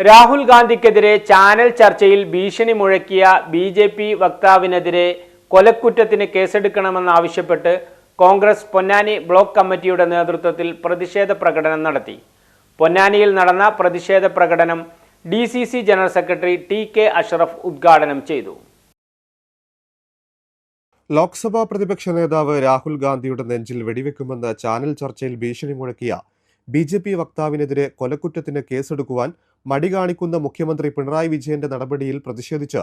Rahul ഗാന്ധിക്കെതിരെ channel ചർച്ചയിൽ ഭീഷണി മുഴക്കിയ ബി ജെ പി വക്താവിനെതിരെ കൊലക്കുറ്റത്തിന് കേസെടുക്കണമെന്നാവശ്യപ്പെട്ട് കോൺഗ്രസ് പൊന്നാനി ബ്ലോക്ക് കമ്മിറ്റിയുടെ നേതൃത്വത്തിൽ പ്രതിഷേധ പ്രകടനം നടത്തി. പൊന്നാനിയിൽ നടന്ന പ്രതിഷേധ പ്രകടനം D C C general secretary T K Ashraf ഉദ്ഘാടനം ചെയ്തു. ലോക്സഭാ പ്രതിപക്ഷ നേതാവ് രാഹുൽ ഗാന്ധിയുടെ നെഞ്ചിൽ വെടിവെക്കുമെന്ന് ചാനൽ ചർച്ചയിൽ ഭീഷണി മുഴക്കിയ ബി ജെ പി വക്താവിനെതിരെ കൊലക്കുറ്റത്തിന് കേസെടുക്കുവാൻ മടി കാണിക്കുന്ന മുഖ്യമന്ത്രി പിണറായി വിജയന്റെ നടപടിയിൽ പ്രതിഷേധിച്ച്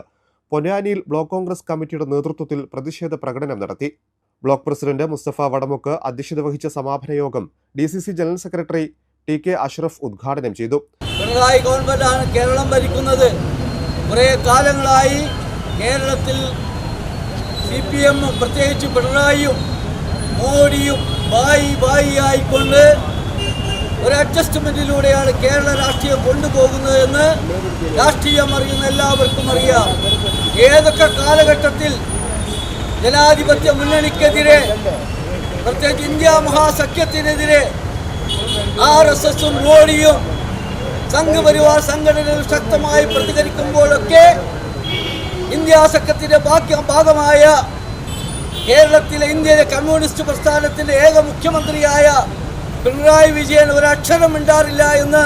പൊന്നാനിയിൽ ബ്ലോക്ക് കോൺഗ്രസ് കമ്മിറ്റിയുടെ നേതൃത്വത്തിൽ പ്രതിഷേധ പ്രകടനം നടത്തി. ബ്ലോക്ക് പ്രസിഡന്റ് മുസ്തഫ വടമുക്ക് അധ്യക്ഷത വഹിച്ച സമാപന യോഗം D C C general secretary T K Ashraf ഉദ്ഘാടനം ചെയ്തു. പിണറായി ഗവൺമെന്റാണ് കേരളം ഭരിക്കുന്നത്. കുറേ കാലങ്ങളായി കേരളത്തിൽ സി പി എമ്മും പ്രത്യേകിച്ച് പിണറായിയും മോഡിയും ബായി ബായി ആയിക്കൊണ്ട് ഒരു അഡ്ജസ്റ്റ്മെന്റിലൂടെയാണ് കേരള രാഷ്ട്രീയം കൊണ്ടുപോകുന്നതെന്ന് രാഷ്ട്രീയം അറിയുന്ന എല്ലാവർക്കും അറിയാം. ഏതൊക്കെ കാലഘട്ടത്തിൽ ജനാധിപത്യ മുന്നണിക്കെതിരെ പ്രത്യേകിച്ച് ഇന്ത്യ മഹാസഖ്യത്തിനെതിരെ ആർ എസ് എസും റോഡിയും സംഘപരിവാർ സംഘടനകൾ ശക്തമായി പ്രതികരിക്കുമ്പോഴൊക്കെ ഇന്ത്യ സഖ്യത്തിന്റെ ബാക്കി ഭാഗമായ കേരളത്തിലെ ഇന്ത്യയിലെ കമ്മ്യൂണിസ്റ്റ് പ്രസ്ഥാനത്തിന്റെ ഏക മുഖ്യമന്ത്രിയായ പിണറായി വിജയൻ ഒരക്ഷരം മിണ്ടാറില്ല എന്ന്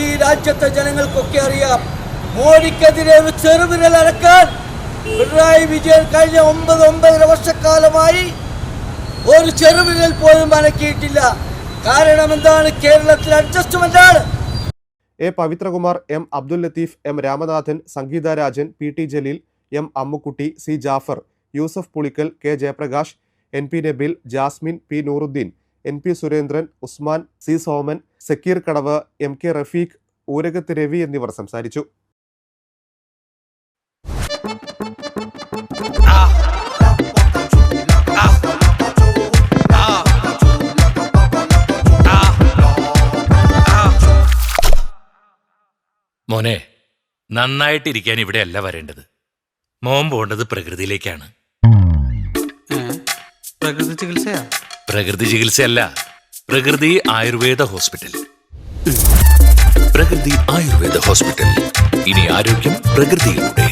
ഈ രാജ്യത്തെ ജനങ്ങൾക്കൊക്കെ അറിയാം. മോഡിക്കെതിരെ ഒരു ചെറുവിരൽ അടക്കാൻ പിണറായി വിജയൻ കഴിഞ്ഞ ഒമ്പത് ഒമ്പതര വർഷക്കാലമായി ഒരു ചെറുവിരൽ പോലും അനക്കിയിട്ടില്ല. കാരണം എന്താണ്? കേരളത്തിൽ അഡ്ജസ്റ്റ്മെന്റ് ആണ്. A Pavithrakumar M Abdul Latheef M Ramanathan Sangeetha Rajan P T Jaleel M Ammukutty C Jafar Yusuf Pulikkal K Jayaprakash N P Nabil Jasmine P Nooruddeen. N P Surendran Usman C Soman Sakkeer Kadavu M K Rafeeq Oorakathu Ravi എന്നിവർ സംസാരിച്ചു. മോനെ നന്നായിട്ടിരിക്കാൻ ഇവിടെയല്ല വരേണ്ടത്. മോൻ പോണ്ടത് പ്രകൃതിയിലേക്കാണ്? പ്രകൃതി ചികിത്സയാ? പ്രകൃതി ചികിത്സയല്ല പ്രകൃതി Ayurveda hospital. പ്രകൃതി ആയുർവേദ ഹോസ്പിറ്റൽ. ഇനി ആരോഗ്യം പ്രകൃതിയിലൂടെ.